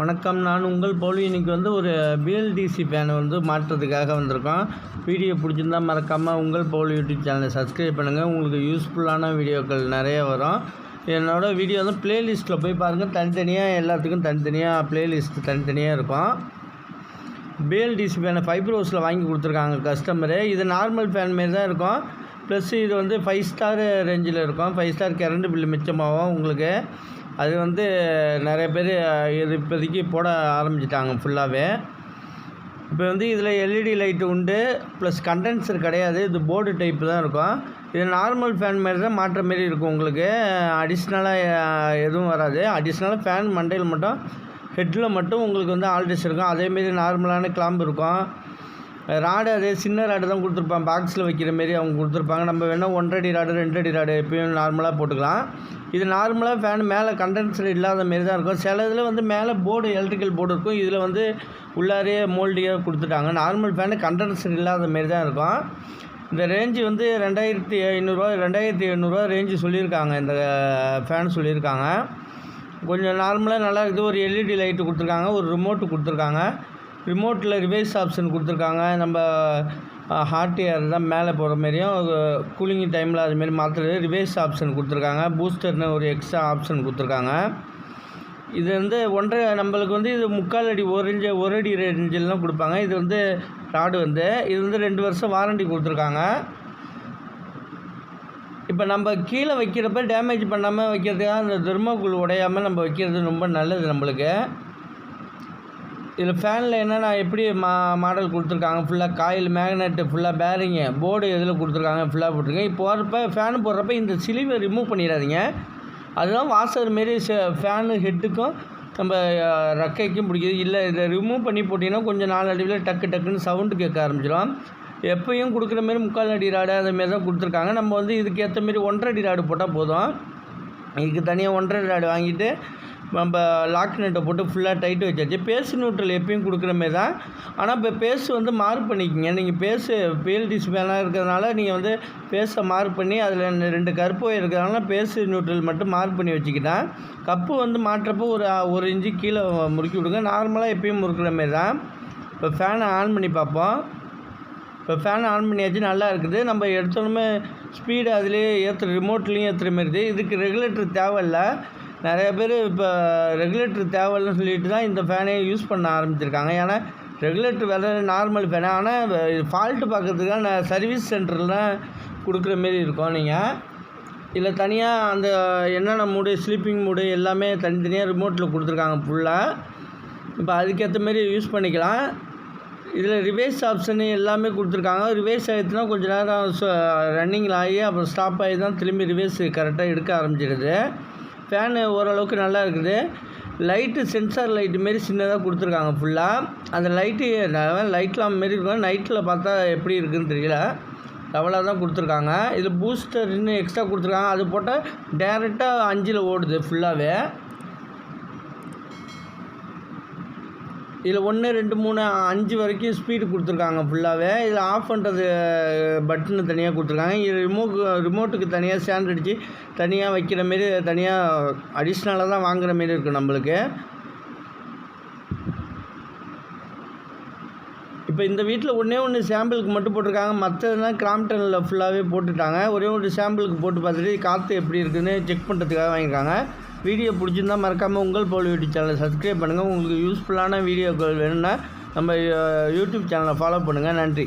வணக்கம். நான் உங்கள் பவுலி. இன்றைக்கி வந்து ஒரு பிஎல்டிசி ஃபேனை வந்து மாற்றுறதுக்காக வந்திருக்கோம். வீடியோ பிடிச்சிருந்தா மறக்காமல் உங்கள் பவுல் யூடியூப் சேனலை சப்ஸ்கிரைப் பண்ணுங்கள் உங்களுக்கு யூஸ்ஃபுல்லான வீடியோக்கள் நிறைய வரும். என்னோடய வீடியோ வந்து ப்ளேலிஸ்ட்டில் போய் பாருங்கள் தனித்தனியாக எல்லாத்துக்கும் தனித்தனியாக ப்ளேலிஸ்ட் தனித்தனியாக இருக்கும். பிஎல்டிசி ஃபேனை ஃபைபர் ஹவுஸில் வாங்கி கொடுத்துருக்காங்க கஸ்டமரு இது நார்மல் ஃபேன் மாரி தான் இருக்கும். ப்ளஸ் இது வந்து ஃபைவ் ஸ்டார் ரேஞ்சில் இருக்கும். ஃபைவ் ஸ்டார் கரண்ட் பில் மிச்சமாகும் உங்களுக்கு. அது வந்து நிறைய பேர் இது இப்போதைக்கு போட ஆரம்பிச்சிட்டாங்க ஃபுல்லாகவே இப்போ வந்து இதில் எல்இடி லைட்டு உண்டு ப்ளஸ் கண்டென்சர் கிடையாது இது போர்டு டைப்பு தான் இருக்கும். இது நார்மல் ஃபேன் மாரி தான் மாற்ற மாரி இருக்கும் உங்களுக்கு. அடிஷ்னலாக எதுவும் வராது. அடிஷ்னலாக ஃபேன் மண்டையில் மட்டும் ஹெட்டில் மட்டும் உங்களுக்கு வந்து ஆல்ட்ரேஷன் இருக்கும். அதேமாரி நார்மலான கிளாம்பு இருக்கும். ராடு அதே சின்ன ராடு தான் கொடுத்துருப்பாங்க. பாக்ஸில் வைக்கிற மாரி அவங்க கொடுத்துருப்பாங்க. நம்ம வேணால் ஒன்றடி ராடு ரெண்டடி ராடு எப்பயும் நார்மலாக போட்டுக்கலாம். இது நார்மலாக ஃபேன் மேலே கண்டென்சர் இல்லாத மாரி தான் இருக்கும். சில இதில் வந்து மேலே போர்டு எலக்ட்ரிக்கல் போர்டு இருக்கும். இதில் வந்து உள்ளாரே மோல்டியாக கொடுத்துட்டாங்க. நார்மல் ஃபேனு கண்டென்சர் இல்லாத மாரி தான் இருக்கும். இந்த ரேஞ்சு வந்து ரெண்டாயிரத்தி ஐநூறுரூவா ரெண்டாயிரத்தி எண்ணூறுரூவா ரேஞ்சு சொல்லியிருக்காங்க. இந்த ஃபேன் சொல்லியிருக்காங்க. கொஞ்சம் நார்மலாக நல்லா இருக்குது ஒரு எல்இடி லைட்டு கொடுத்துருக்காங்க. ஒரு ரிமோட்டு கொடுத்துருக்காங்க. ரிமோட்டில் ரிவைஸ் ஆப்ஷன் கொடுத்துருக்காங்க. நம்ம ஹாட் ஏர் தான் மேலே போகிற மாரியும் கூலிங் டைமில் அதுமாரி மாற்றுறது ரிவைஸ் ஆப்ஷன் கொடுத்துருக்காங்க. பூஸ்டர்னு ஒரு எக்ஸ்ட்ரா ஆப்ஷன் கொடுத்துருக்காங்க. இது வந்து ஒன்றரை நம்மளுக்கு வந்து இது முக்கால் அடி ஒரு இன்ச்சு ஒரு அடி ரேஞ்சில்லாம் கொடுப்பாங்க. இது வந்து ராடு வந்து இது வந்து ரெண்டு வருஷம் வாரண்டி கொடுத்துருக்காங்க. இப்போ நம்ம கீழே வைக்கிறப்ப டேமேஜ் பண்ணாமல் வைக்கிறதுக்காக அந்த தெர்மோகுள் உடையாமல் நம்ம வைக்கிறது ரொம்ப நல்லது நம்மளுக்கு. இதில் ஃபேனில் என்னென்னா எப்படி மா மாடல் கொடுத்துருக்காங்க ஃபுல்லாக காயில் மேக்னெட்டு ஃபுல்லாக பேரிங்கு போர்டு எதில் கொடுத்துருக்காங்க ஃபுல்லாக போட்டிருக்கேன் இப்போ போடுறப்ப ஃபேனு போடுறப்ப இந்த சிலிவை ரிமூவ் பண்ணிடாதீங்க. அதுதான் வாசர் மாரி ஃபேனு ஹெட்டுக்கும் நம்ம ரக்கைக்கும் பிடிக்குது. இல்லை இதை ரிமூவ் பண்ணி போட்டிங்கன்னா கொஞ்சம் நாலு அடிவில் டக்கு டக்குன்னு சவுண்டு கேட்க ஆரம்பிச்சிடும். எப்பயும் கொடுக்குற மாரி முக்கால் அடி ராடு அதுமாரி தான் கொடுத்துருக்காங்க. நம்ம வந்து இதுக்கு ஏற்ற மாரி ஒன்றரை அடி ராடு போட்டால் போதும். இதுக்கு தனியாக ஒன்றரை ராடு வாங்கிட்டு நம்ம லாக் நெட்டை போட்டு ஃபுல்லாக டைட்டு வச்சாச்சு. பேஸ் நியூட்ரல் எப்பயும் கொடுக்குற மாரி தான். ஆனால் இப்போ பேஸ் வந்து மார்க் பண்ணிக்கோங்க. நீங்கள் பேஸு பிஎல்டிஸ் மேலாம் இருக்கிறதுனால நீங்கள் வந்து பேஸை மார்க் பண்ணி அதில் ரெண்டு கருப்பு இருக்கிறதுனால பேஸு நியூட்ரல் மட்டும் மார்க் பண்ணி வச்சுக்கிட்டேன் கப்பு வந்து மாட்டுறப்போ ஒரு ஒரு இன்ச்சு கீழே முறுக்கி விடுங்க. நார்மலாக எப்பயும் முறுக்கிற மாரி தான். இப்போ ஃபேனை ஆன் பண்ணி பார்ப்போம். இப்போ ஃபேன் ஆன் பண்ணியாச்சு நல்லா இருக்குது. நம்ம எடுத்தோடனே ஸ்பீடு அதுலேயே ஏற்றுற ரிமோட்லேயும் ஏற்றுற மாரி இதுக்கு ரெகுலேட்டர் தேவையில்லை. நிறைய பேர் இப்போ ரெகுலேட்டர் தேவையில்லைன்னு சொல்லிட்டு தான் இந்த ஃபேனே யூஸ் பண்ண ஆரம்பிச்சிருக்காங்க. ஏன்னா ரெகுலேட்டர் வேறு நார்மல் ஃபேனு ஆனால் ஃபால்ட்டு பார்க்குறதுக்காக நான் சர்வீஸ் சென்டர்லாம் கொடுக்குற மாரி இருக்கும் நீங்கள் இதில் தனியாக அந்த என்னென்ன மூடு ஸ்லீப்பிங் மூடு எல்லாமே தனித்தனியாக ரிமோட்டில் கொடுத்துருக்காங்க ஃபுல்லாக இப்போ அதுக்கேற்ற மாரி யூஸ் பண்ணிக்கலாம். இதில் ரிவேஸ் ஆப்ஷனு எல்லாமே கொடுத்துருக்காங்க. ரிவேஸ் ஆகிடுச்சுன்னா கொஞ்சம் நேரம் ரன்னிங்கில் ஆகி அப்புறம் ஸ்டாப் ஆகி தான் திரும்பி ரிவேஸ் கரெக்டாக எடுக்க ஆரம்பிச்சிடுது ஃபேனு ஓரளவுக்கு நல்லா இருக்குது. லைட்டு சென்சார் லைட்டு மாரி சின்னதாக கொடுத்துருக்காங்க ஃபுல்லாக அந்த லைட்டு லைட்லாம் மாரி இருக்கும் நைட்டில் பார்த்தா எப்படி இருக்குதுன்னு தெரியல. டபுளாக தான் கொடுத்துருக்காங்க. இதில் பூஸ்டர் இன்னும் எக்ஸ்ட்ரா கொடுத்துருக்காங்க. அது போட்டால் டேரெக்டாக அஞ்சில் ஓடுது ஃபுல்லாகவே இதில் ஒன்று ரெண்டு மூணு அஞ்சு வரைக்கும் ஸ்பீடு கொடுத்துருக்காங்க ஃபுல்லாகவே இதில் ஆஃப் பண்ணுறது பட்டனு தனியாக கொடுத்துருக்காங்க. இது ரிமோட் ரிமோட்டுக்கு தனியாக ஸ்டாண்ட் அடித்து தனியாக வைக்கிற மாரி தனியாக அடிஷ்னலாக தான் வாங்குற மாரி இருக்குது நம்மளுக்கு. இப்போ இந்த வீட்டில் ஒன்றே ஒன்று சாம்பிளுக்கு மட்டும் போட்டிருக்காங்க. மற்றதுலாம் கிராம்டனில் ஃபுல்லாகவே போட்டுட்டாங்க. ஒரே ஒரு சாம்பிளுக்கு போட்டு பார்த்துட்டு காற்று எப்படி இருக்குதுன்னு செக் பண்ணுறதுக்காக வாங்கியிருக்காங்க. வீடியோ பிடிச்சிருந்தால் மறக்காமல் உங்கள் போல் யூடியூப் சேனலை சப்ஸ்கிரைப் பண்ணுங்கள் உங்களுக்கு யூஸ்ஃபுல்லான வீடியோக்கள் வேணும்னா நம்ம யூடியூப் சேனலை ஃபாலோ பண்ணுங்கள் நன்றி.